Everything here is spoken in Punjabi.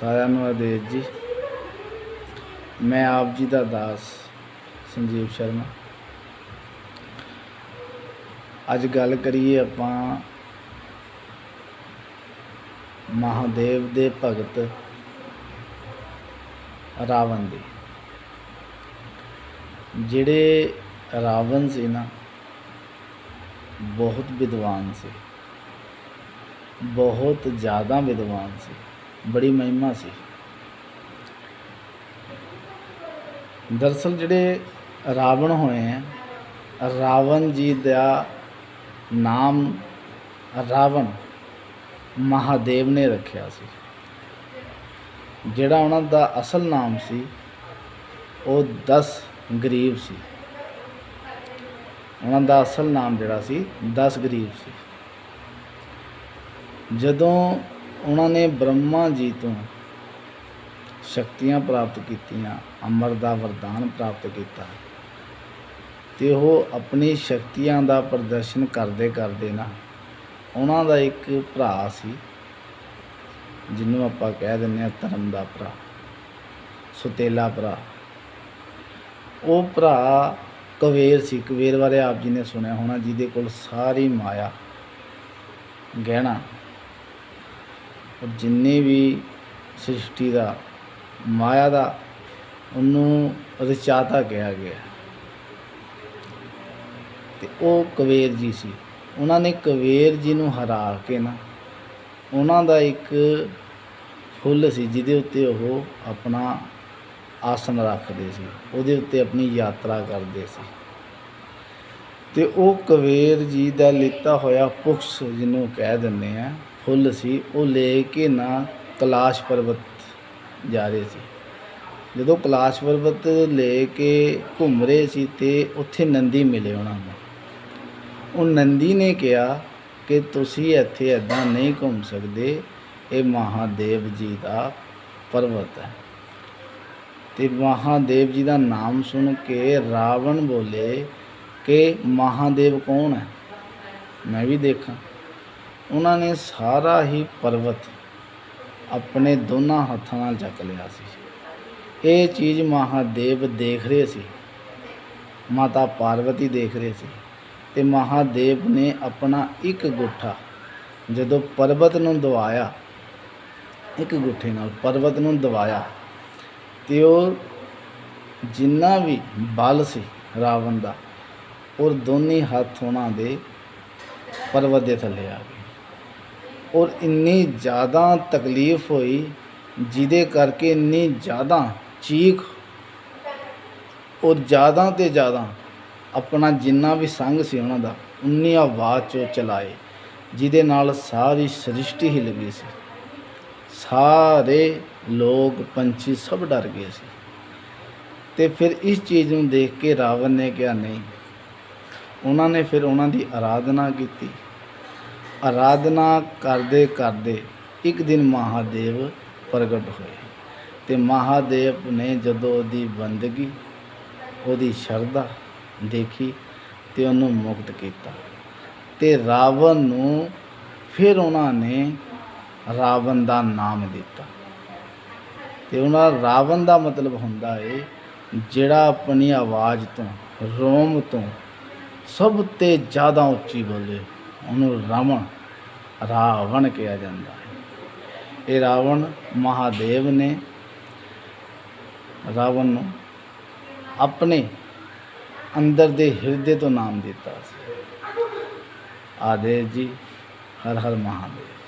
ਸਾਰਿਆਂ ਨੂੰ ਆਦੇਸ਼ ਜੀ। ਮੈਂ ਆਪ ਜੀ ਦਾ ਦਾਸ ਸੰਜੀਵ ਸ਼ਰਮਾ। ਅੱਜ ਗੱਲ ਕਰੀਏ ਆਪਾਂ ਮਹਾਦੇਵ ਦੇ ਭਗਤ ਰਾਵਣ ਦੀ। ਜਿਹੜੇ ਰਾਵਣ ਸੀ ਨਾ, ਬਹੁਤ ਵਿਦਵਾਨ ਸੀ। ਬਹੁਤ ਜ਼ਿਆਦਾ ਵਿਦਵਾਨ ਸੀ। ਬੜੀ ਮਹਿਮਾ ਸੀ। ਦਰਅਸਲ ਜਿਹੜੇ ਰਾਵਣ ਹੋਏ ਹੈ, ਰਾਵਣ ਜੀ ਦਾ ਨਾਮ ਰਾਵਣ ਮਹਾਦੇਵ ਨੇ ਰੱਖਿਆ ਸੀ। ਜਿਹੜਾ ਉਹਨਾਂ ਦਾ ਅਸਲ ਨਾਮ ਸੀ, ਉਹ 10 ਗਰੀਬ ਸੀ। ਉਹਨਾਂ ਦਾ ਅਸਲ ਨਾਮ ਜਿਹੜਾ ਸੀ 10 ਗਰੀਬ ਸੀ। ਜਦੋਂ ਉਹਨਾਂ ਨੇ ਬ੍ਰਹਮਾ ਜੀ ਤੋਂ ਸ਼ਕਤੀਆਂ ਪ੍ਰਾਪਤ ਕੀਤੀਆਂ ਅਮਰ ਦਾ ਵਰਦਾਨ ਪ੍ਰਾਪਤ ਕੀਤਾ ਤੇ ਉਹ ਆਪਣੀ ਸ਼ਕਤੀਆਂ ਦਾ ਪ੍ਰਦਰਸ਼ਨ ਕਰਦੇ ਕਰਦੇ ਨਾ ਉਹਨਾਂ ਦਾ ਇੱਕ ਭਰਾ ਸੀ, ਜਿਹਨੂੰ ਆਪਾਂ ਕਹਿ ਦਿੰਦੇ ਆ ਧਰਮ ਦਾ ਭਰਾ, ਸੁਤੇਲਾ ਭਰਾ। ਉਹ ਭਰਾ ਕਵੇਰ ਸੀ ਕਵੇਰ ਬਾਰੇ ਆਪ ਜੀ ਨੇ ਸੁਣਿਆ ਹੋਣਾ, ਜਿਹਦੇ ਕੋਲ ਸਾਰੀ ਮਾਇਆ, ਗਹਿਣਾ ਔਰ ਜਿੰਨੇ ਵੀ ਸ੍ਰਿਸ਼ਟੀ ਦਾ, ਮਾਇਆ ਦਾ, ਉਹਨੂੰ ਰਚਾਤਾ ਕਿਹਾ ਗਿਆ। ਤੇ ਉਹ ਕਵੇਰ ਜੀ ਸੀ। ਉਹਨਾਂ ਨੇ ਕਵੇਰ ਜੀ ਨੂੰ ਹਰਾ ਕੇ ਨਾ, ਉਹਨਾਂ ਦਾ ਇੱਕ ਫੁੱਲ ਸੀ, ਜਿਹਦੇ ਉੱਤੇ ਉਹ ਆਪਣਾ ਆਸਨ ਰੱਖਦੇ ਸੀ। ਉਹਦੇ ਉੱਤੇ ਆਪਣੀ ਯਾਤਰਾ ਕਰਦੇ ਸੀ। ਤੇ ਉਹ ਕਵੇਰ ਜੀ ਦਾ ਲਿੱਤਾ ਹੋਇਆ ਪੁਕਸ਼ ਜਿਹਨੂੰ ਕਹਿ ਦਿੰਦੇ ਆ ਫੁੱਲ ਸੀ, ਉਹ ਲੈ ਕੇ ਨਾ ਕਲਾਸ਼ ਪਰਬਤ ਜਾ ਰਹੇ ਸੀ। ਜਦੋਂ ਕਲਾਸ਼ ਪਰਬਤ ਲੈ ਕੇ ਘੁੰਮ ਰਹੇ ਸੀ ਤੇ ਉੱਥੇ ਨੰਦੀ ਮਿਲੇ ਉਹਨਾਂ ਨੂੰ। ਉਹ ਨੰਦੀ ਨੇ ਕਿਹਾ ਕਿ ਤੁਸੀਂ ਇੱਥੇ ਐਦਾਂ ਨਹੀਂ ਘੁੰਮ ਸਕਦੇ, ਇਹ ਮਹਾਦੇਵ ਜੀ ਦਾ ਪਰਬਤ ਹੈ। ਤੇ ਮਹਾਦੇਵ ਜੀ ਦਾ ਨਾਮ ਸੁਣ ਕੇ ਰਾਵਣ ਬੋਲੇ ਕਿ ਮਹਾਦੇਵ ਕੌਣ ਹੈ? ਮੈਂ ਵੀ ਦੇਖਾਂ। ਉਹਨਾਂ ਨੇ ਸਾਰਾ ਹੀ ਪਰਬਤ ਆਪਣੇ ਦੋਨਾਂ ਹੱਥਾਂ ਨਾਲ ਚੱਕ ਲਿਆ ਸੀ। ਇਹ ਚੀਜ਼ ਮਹਾਦੇਵ ਦੇਖ ਰਹੇ ਸੀ। ਮਾਤਾ ਪਾਰਵਤੀ ਦੇਖ ਰਹੇ ਸੀ ਤੇ ਮਹਾਦੇਵ ਨੇ ਆਪਣਾ ਇੱਕ ਗੁੱਠਾ ਜਦੋਂ ਪਰਬਤ ਨੂੰ ਦਵਾਇਆ, ਇੱਕ ਗੁੱਠੇ ਨਾਲ ਪਰਬਤ ਨੂੰ ਦਵਾਇਆ ਤੇ ਉਹ ਜਿੰਨਾ ਵੀ ਬਲ ਸੀ ਰਾਵਣ ਦਾ ਔਰ ਦੋਨੇ ਹੱਥ ਉਹਨਾਂ ਦੇ ਪਰਬਤ ਦੇ ਥੱਲੇ ਆ ਗਏ। ਔਰ ਇੰਨੀ ਜ਼ਿਆਦਾ ਤਕਲੀਫ ਹੋਈ, ਜਿਹਦੇ ਕਰਕੇ ਇੰਨੀ ਜ਼ਿਆਦਾ ਚੀਖ ਔਰ ਜ਼ਿਆਦਾ ਤੇ ਜ਼ਿਆਦਾ ਆਪਣਾ ਜਿੰਨਾ ਵੀ ਸੰਗ ਸੀ ਉਹਨਾਂ ਦਾ ਉਨੀ ਆਵਾਜ਼ ਚੋਂ ਚਲਾਏ, ਜਿਹਦੇ ਨਾਲ ਸਾਰੀ ਸ੍ਰਿਸ਼ਟੀ ਹੀ ਲੱਗੀ ਸੀ। ਸਾਰੇ ਲੋਕ ਪੰਛੀ ਸਭ ਡਰ ਗਏ ਸੀ। ਤੇ ਫਿਰ ਇਸ ਚੀਜ਼ ਨੂੰ ਦੇਖ ਕੇ ਰਾਵਣ ਨੇ ਕਿਹਾ, ਨਹੀਂ। ਉਹਨਾਂ ਨੇ ਫਿਰ ਉਹਨਾਂ ਦੀ ਆਰਾਧਨਾ ਕੀਤੀ। ਆਰਾਧਨਾ ਕਰਦੇ ਕਰਦੇ ਇੱਕ ਦਿਨ ਮਹਾਦੇਵ ਪ੍ਰਗਟ ਹੋਏ ਤੇ ਮਹਾਦੇਵ ਨੇ ਜਦੋਂ ਉਹਦੀ ਬੰਦਗੀ, ਉਹਦੀ ਸ਼ਰਧਾ ਦੇਖੀ ਤੇ ਉਹਨੂੰ ਮੁਕਤ ਕੀਤਾ ਤੇ ਰਾਵਣ ਨੂੰ ਫਿਰ ਉਹਨਾਂ ਨੇ ਰਾਵਣ ਦਾ ਨਾਮ ਦਿੱਤਾ। ਤੇ ਉਹਨਾਂ ਰਾਵਣ ਦਾ ਮਤਲਬ ਹੁੰਦਾ ਏ ਜਿਹੜਾ ਆਪਣੀ ਆਵਾਜ਼ ਤੋਂ, ਰੋਮ ਤੋਂ ਸਭ ਤੇ ਜ਼ਿਆਦਾ ਉੱਚੀ ਬੋਲੇ। ਉਹਨੂੰ ਰਾਵਣ ਰਾਵਣ ਕਿਹਾ ਜਾਂਦਾ ਹੈ। ਇਹ ਰਾਵਣ ਮਹਾਦੇਵ ਨੇ ਰਾਵਣ ਨੂੰ ਆਪਣੇ ਅੰਦਰ ਦੇ ਹਿਰਦੇ ਤੋਂ ਨਾਮ ਦਿੱਤਾ ਸੀ। ਆਦੇਸ਼ ਜੀ, ਹਰ ਹਰ ਮਹਾਦੇਵ।